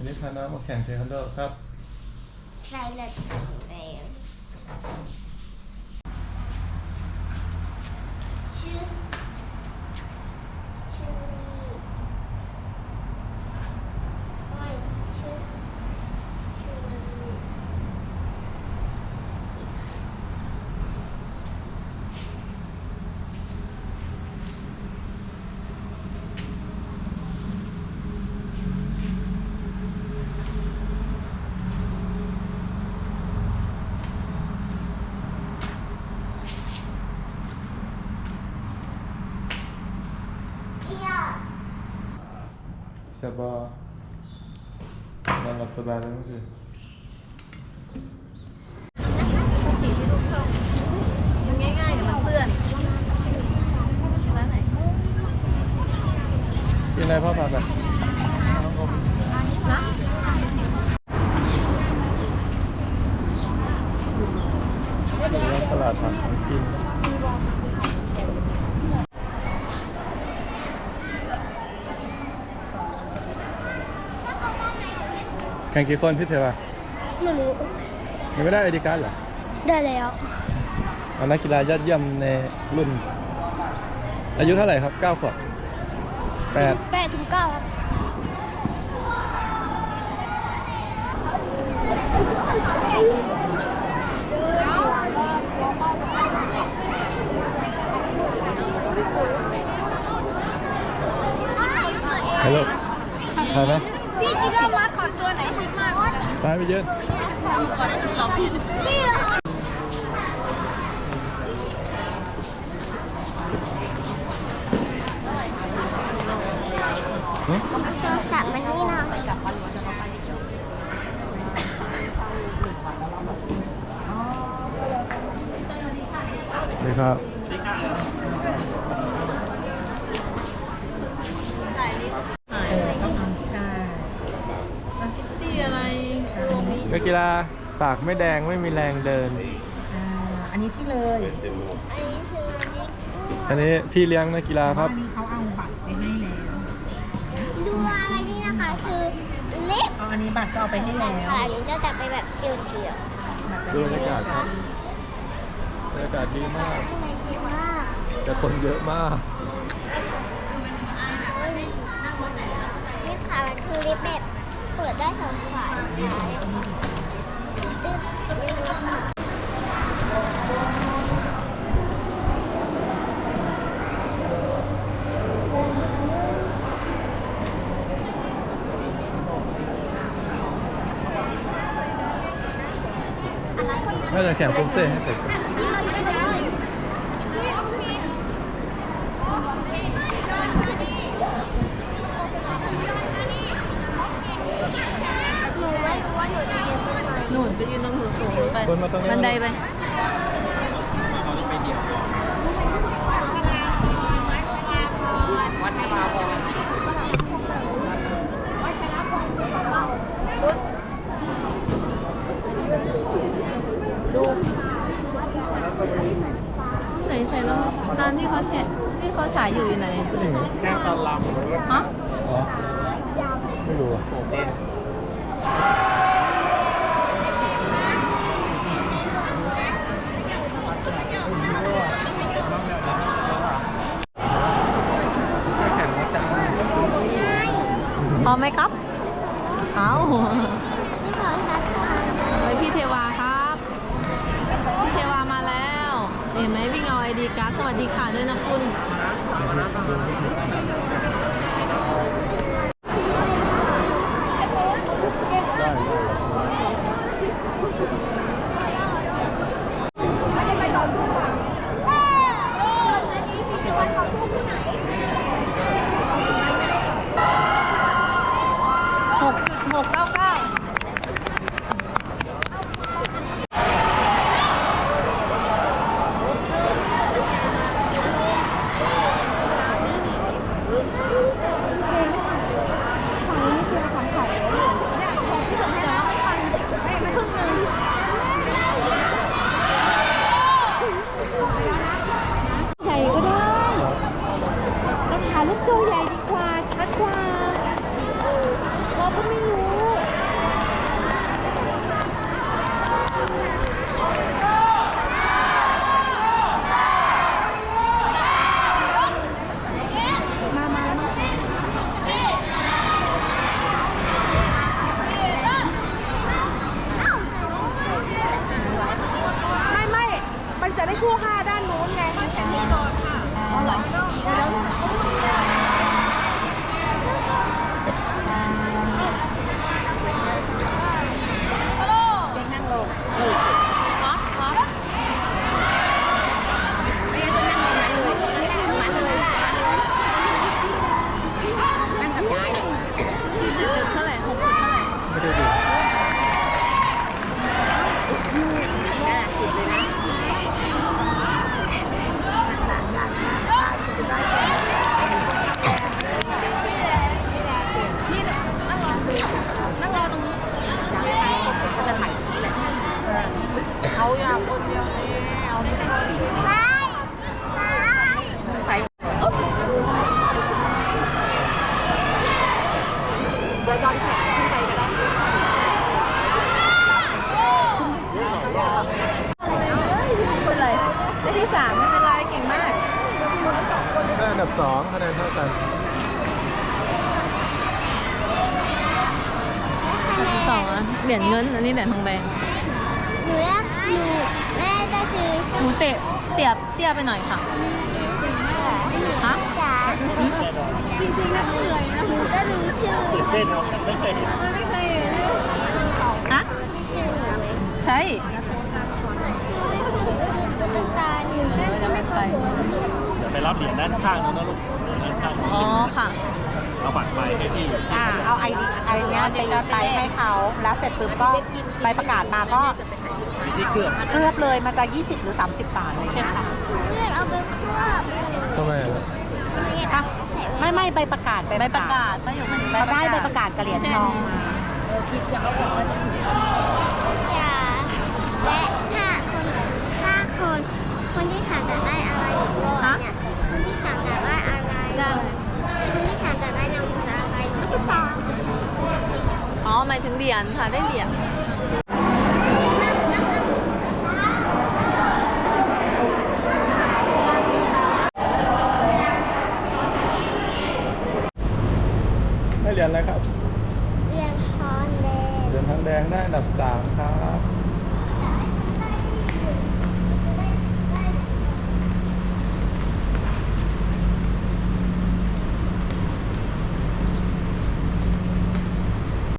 วันนี้พาน้องมาแข่งเทควันโดครับใครละแข็งแรงชื่อชื่อโอ้ยชื่อชื่อ เอีย สบายนอนหลับสบายเลยเมื่อคืนสีที่ลูกชอบมันง่ายๆเดี๋ยวมันเปื้อนร้านไหนกินอะไรพ่อพาไปนะหรือว่าตลาดผักของ กินแข่งกี่คนพี่เทวะไม่รู้ยังไม่ได้ไอดีการ์ดเหรอ ได้แล้วเอานักกีฬายอดเยี่ยมในรุ่น อายุเท่าไหร่ครับ 9 ขวบแปดแปดถึงเก้าครับ ฮัลโหลไปไหม พี่คิดว่า มาขอตัวไหนชิดมากกว่าไปไปเยอะก่อนได้ชุดเราพี่พี่เหรอหึโทรศัพท์มานี่หน่อยดีครับ หายใช่มาคิตตี้ อะไรรวมนี้นักกีฬาปากไม่แดงไม่มีแรงเดิน อ่าอันนี้ที่เลยอันนี้คือบิ๊กอันนี้พี่เลี้ยงนักกีฬาครับ อันนี้เขาเอาบัตรไปให้แล้วดูอะไรนี่นะคะคือเล็บเอาอันนี้บัตรก็เอาไปให้แล้วค่ะยังจะจับไปแบบเกลียวบัตรไปดูให้บรรยาแล้กาวศครับบรรยากาศดีมากๆข้างในเย็นมากแต่คนเยอะมาก นี่ค่ะมันคือลิฟต์แบบเปิดได้ สงสารน่าจะแข่งฟุ้งเซ่ให้เสร็จก่อน ที่มันเป็นแบบนี้หนูไม่รู้ว่าหนูจะยืนตรงไหน หนุนไปยืนตรง สูงๆไปคนมาตรงนี้ บันไดไปดูไหนใส่แล้วตามที่เขาแชร์ที่เขาฉายอยู่อยู่ไหน แค่ตอนลฮะำอ๋อ ไม่รู้อะแข่งรถจักร พร้อมไหมครับ เอาที่ขอชัดค่ะไปพี่เทวาครับ พี่เทวามาแล้ว เห็นไหมวิ่งเอาไอดีการ์ดสวัสดีค่ะด้วยนะคุณ ได้ได้ หกเก้าเก้า 12คะแนนเท่ากันสองอะเหรียญเงิน อันนี้เหรียญทองแดงหนูรัหนูแม่ก็คือหนูเตะเตียบเตี้ยไปหน่อยค่ะฮะจ๋าจริงๆน่าต้องเหนื่อยนะหนูก็รู้ชื่อจเต้นเนาะไม่เคยไม่เคยฮะนใช่ตุ๊กตาหนูก็ไม่ไป รับเหรียญด้านข้างนู้นนะลูกด้านข้างนู้นอ๋อค่ะ เอาบัตรไปให้พี่อ่าเอาไอดีไอเนี้ยตีไปให้เขาแล้วเสร็จปุ๊บก็ใบประกาศมาก็มีที่เคลือบเคลือบเลยมันจะ 20 หรือ 30 บาทเลยใช่ค่ะเพื่อนเอาไปเคลือบทำไมอะอะไม่ไม่ใบประกาศใบประกาศป้าอยู่มันเขาได้ใบประกาศกระเหรียญทองมาจ๋าและถ้าคนถ้าคนคนที่สามจะได้อะไรก่อนเนี่ยคนที่สามจะได้ อะไรได้คนที่สามจะได้รางวัลอะไรตุ๊กตาอ๋อหมายถึงเหรียญค่ะได้เหรียญได้เหรียญอะไรครับ เรียนทอนแดงเหรียญทองแดงได้อันดับสามครับ